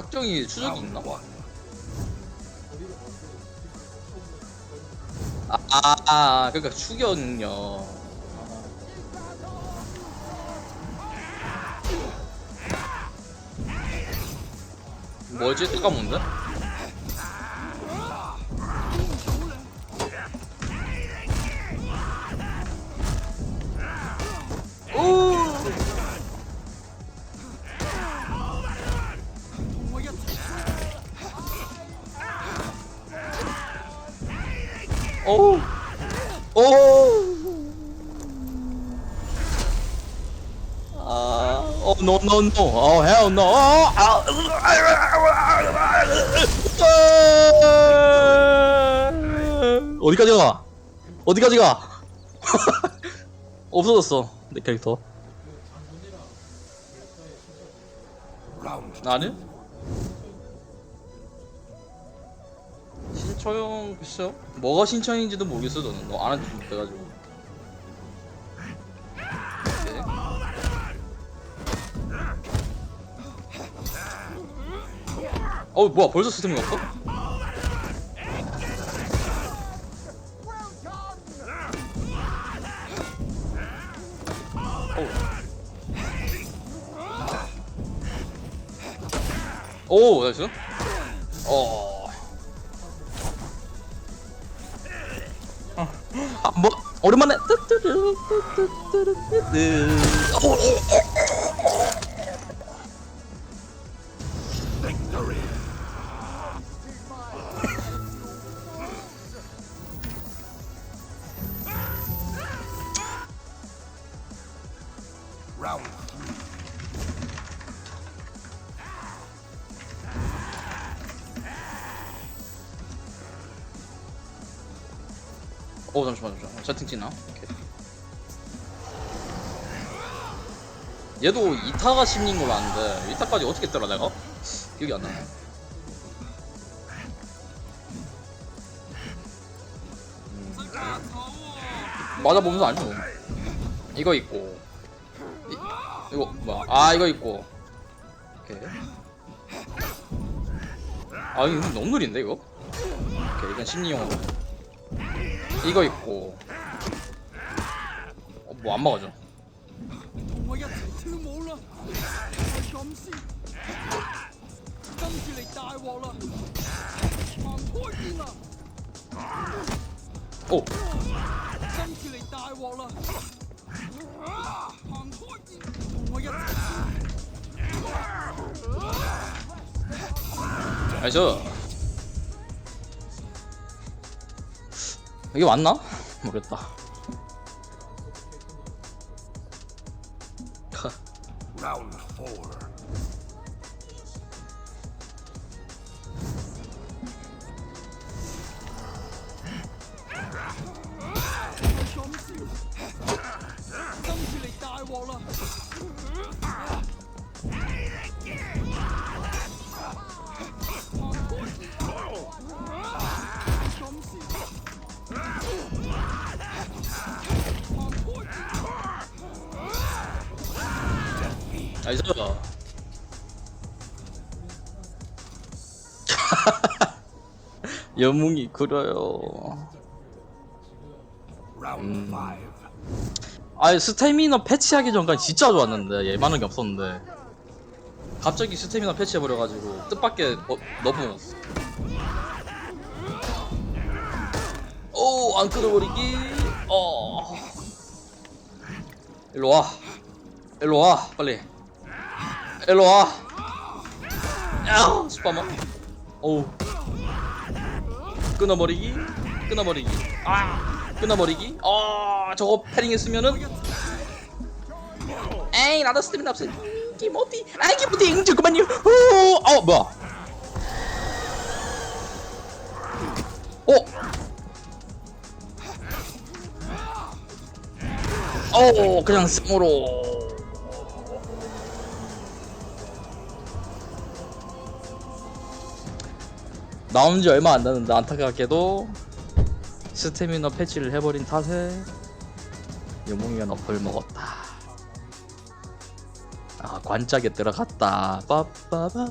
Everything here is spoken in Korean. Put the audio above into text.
확정이 추적이 있나 봐. 아, 아, 아 그러니까 추격 능력. 뭐지? 잠깐만데? 오! 오! 아, 어, no, no, no. Oh, hell no. 아, 어디까지 가? 어디까지 가? 없어졌어 내 캐릭터. 나는 처형 글쎄요. 뭐가 신처형인지도 모르겠어 저는. 너 안한 지 못돼가지고. 오케이. 어 뭐야 벌써 시스템이 없어? 오. 오 나이스. 어. 아, 뭐 오랜만에 뜨뜨르 뜨뜨. Round 오 잠시만 잠시만 채팅 찍나? 오케이. 얘도 2타가 심리인 걸로 아는데 2타까지 어떻게 때려 내가? 기억이 안 나네 음. 맞아보면서 알죠 이거 있고 이, 이거 뭐야 아 이거 있고 오케이 아 이거 너무 느린데 이거? 오케이 이건 심리용으로 이거 있고. 어, 뭐안 먹어져. 오. 나이스. 이게 맞나? 모르겠다 round four. 나이스. 여몽이 그려요. Five. 아 스태미너 패치하기 전까지 진짜 좋았는데 얘만한 게 없었는데. 갑자기 스태미너 패치해버려가지고 뜻밖의 어, 너프 오 안 끊어버리기. 어. 일로 와. 일로 와 빨리. 일로 와. 야 스파머 오우 끊어버리기. 끊어버리기. 아 끊어버리기. 어 저거 패링 했으면은. 에이 나도 스태미나 없어. 기모티 아 기모티 응 잠깐만요. 어 뭐야? 어 어, 그냥 쌩으로. 나온 지 얼마 안 됐는데 안타깝게도 스태미너 패치를 해버린 탓에 여몽이가 너프를 먹었다. 아 관짝에 들어갔다. 빠빠바.